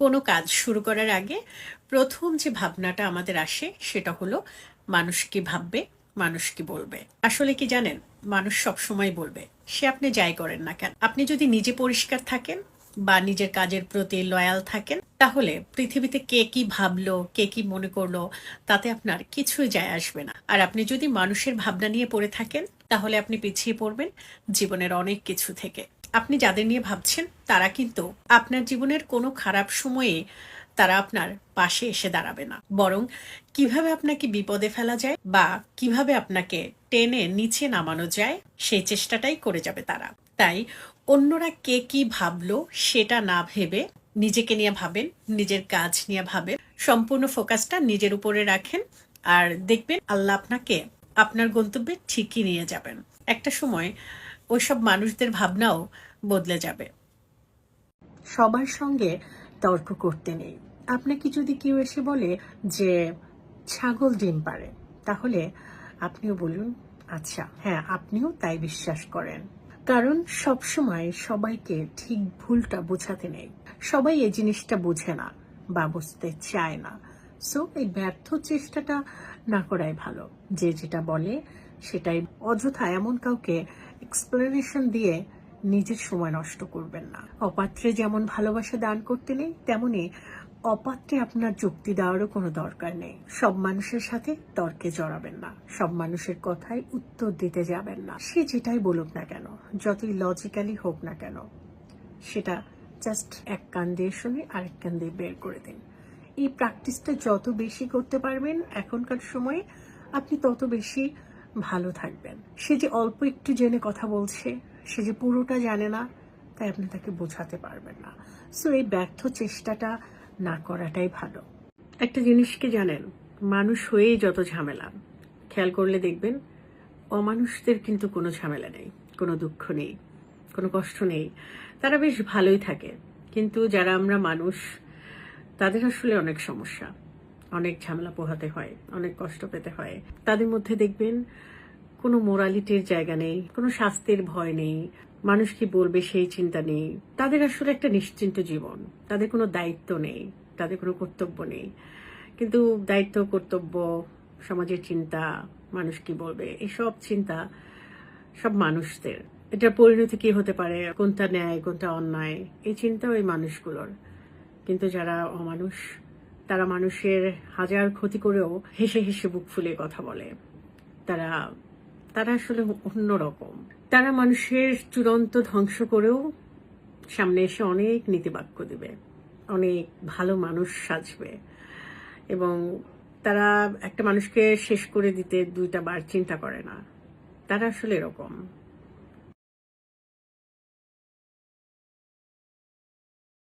কোনো কাজ শুরু করার আগে প্রথম যে ভাবনাটা আমাদের আসে সেটা হলো, মানুষ কি ভাববে, মানুষ কি বলবে? আসলে কি জানেন, মানুষ সব সময় বলবে, সে আপনি যাই করেন না কেন। আপনি যদি নিজে পরিষ্কার থাকেন বা নিজের কাজের প্রতি লয়াল থাকেন, তাহলে পৃথিবীতে কে কি ভাবলো, কে কি মনে করল, তাতে আপনার কিছুই যায় আসবে না। আর আপনি যদি মানুষের ভাবনা নিয়ে পড়ে থাকেন, তাহলে আপনি পিছিয়ে পড়বেন জীবনের অনেক কিছু থেকে। আপনি যাদের নিয়ে ভাবছেন, তারা কিন্তু আপনার জীবনের কোনো খারাপ সময়ে তারা আপনার পাশে এসে দাঁড়াবে না। বরং কীভাবে আপনাকে বিপদে ফেলা যায় বা কীভাবে আপনাকে টেনে নিচে নামানো যায় সেই চেষ্টাটাই করে যাবে তারা। তাই অন্যরা কে কি ভাবলো, সেটা না ভেবে নিজেকে নিয়ে ভাবেন, নিজের কাজ নিয়ে ভাবেন, সম্পূর্ণ ফোকাসটা নিজের উপরে রাখেন আর দেখবেন আল্লাহ আপনাকে, আপনার গন্তব্যে ঠিকই নিয়ে যাবেন। একটা সময় ওইসব মানুষদের ভাবনাও বদলে যাবে। সবার সঙ্গে তর্ক করতে নেই। আপনাকে যদি কেউ এসে বলে যে, ছাগল ডিম পারে তাহলে আপনিও বলুন আচ্ছা হ্যাঁ আপনিও তাই বিশ্বাস করেন। কারণ সবসময় সবাইকে ঠিক ভুলটা বোঝাতে নেই। সবাই এই জিনিসটা বোঝে না বা বুঝতে চায় না। সো, এই ব্যর্থ চেষ্টাটা না করাই ভালো। যে যেটা বলে সেটাই। অযথা এমন কাউকে এক্সপ্লেনেশন দিয়ে নিজের সময় নষ্ট করবেন না। অপাত্রে যেমন ভালোবাসা দান করতে নেই, তেমনি অপাত্রে আপনার যুক্তি দেওয়ারও কোনো দরকার নেই। সব মানুষের সাথে তর্কে জড়াবেন না। সব মানুষের কথায় উত্তর দিতে যাবেন না। সে যেটাই বলুক না কেন, যতই লজিক্যালি হোক না কেন, সেটা জাস্ট এক কান দিয়ে শুনে আরেক কান দিয়ে বের করে দিন। এই প্র্যাকটিসটা যত বেশি করতে পারবেন, এখনকার সময়ে আপনি তত বেশি ভালো থাকবেন। সে যে অল্প একটু জেনে কথা বলছে, সে যে পুরোটা জানে না, তাই আপনি তাকে বোঝাতে পারবেন না। সো এই ব্যর্থ চেষ্টাটা না করাটাই ভালো। একটা জিনিসকে জানেন? মানুষ হয়েই যত ঝামেলা। খেয়াল করলে দেখবেন, অমানুষদের কিন্তু কোনো ঝামেলা নেই, কোনো দুঃখ নেই, কোনো কষ্ট নেই। তারা বেশ ভালোই থাকে। কিন্তু যারা আমরা মানুষ, তাদের আসলে অনেক সমস্যা। অনেক ঝামেলা পোহাতে হয়, অনেক কষ্ট পেতে হয়। তাদের মধ্যে দেখবেন কোনো মোরালিটির জায়গা নেই, কোনো শাস্তির ভয় নেই, মানুষ কি বলবে সেই চিন্তা নেই। তাদের আসলে একটা নিশ্চিন্ত জীবন, তাদের কোনো দায়িত্ব নেই, তাদের কোনো কর্তব্য নেই। কিন্তু দায়িত্ব, কর্তব্য, সমাজের চিন্তা, মানুষ কি বলবে, এসব চিন্তা সব মানুষদের। এটার পরিণতি কি হতে পারে, কোনটা ন্যায়, কোনটা অন্যায়, এই চিন্তা ওই মানুষগুলোর। কিন্তু যারা অমানুষ তারা মানুষের হাজার ক্ষতি করেও হেসে হেসে বুক ফুলে কথা বলে। তারা তারা আসলে অন্যরকম। তারা মানুষের চূড়ান্ত ধ্বংস করেও সামনে এসে অনেক নীতিবাক্য দিবে, অনেক ভালো মানুষ সাজবে। এবং তারা একটা মানুষকে শেষ করে দিতে দুইটা বার চিন্তা করে না। তারা আসলে এরকম।